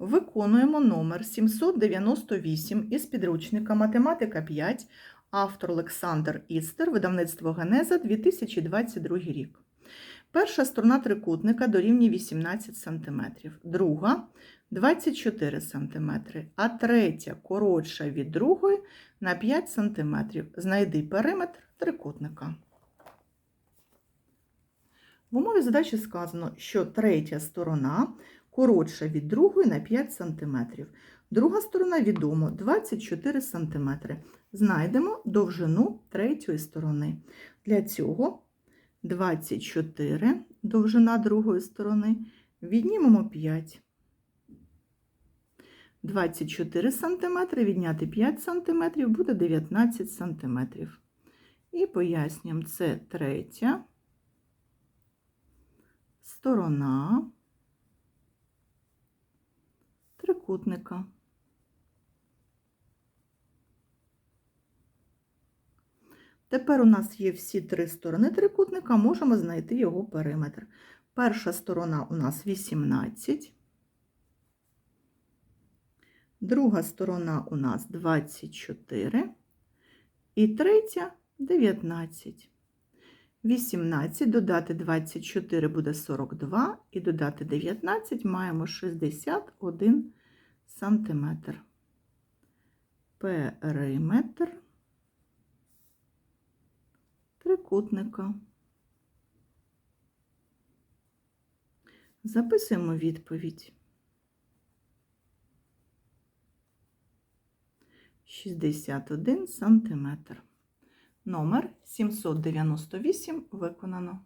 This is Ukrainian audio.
Виконуємо номер 798 із підручника Математика 5, автор Олександр Істер, видавництво Генеза 2022 рік. Перша сторона трикутника дорівнює 18 см, друга 24 см, а третя коротша від другої на 5 см. Знайди периметр трикутника. В умові задачі сказано, що третя сторона коротша від другої на 5 см. Друга сторона відомо 24 см. Знайдемо довжину третьої сторони. Для цього 24 довжина другої сторони, віднімемо 5. 24 см відняти 5 см буде 19 см. І пояснюємо, це третя сторона трикутника. Тепер у нас є всі три сторони трикутника, можемо знайти його периметр. Перша сторона у нас 18, друга сторона у нас 24 і третя 19. 18 додати 24 буде 42, і додати 19 маємо 61 сантиметр. Периметр трикутника. Записуємо відповідь. 61 сантиметр. Номер 798 виконано.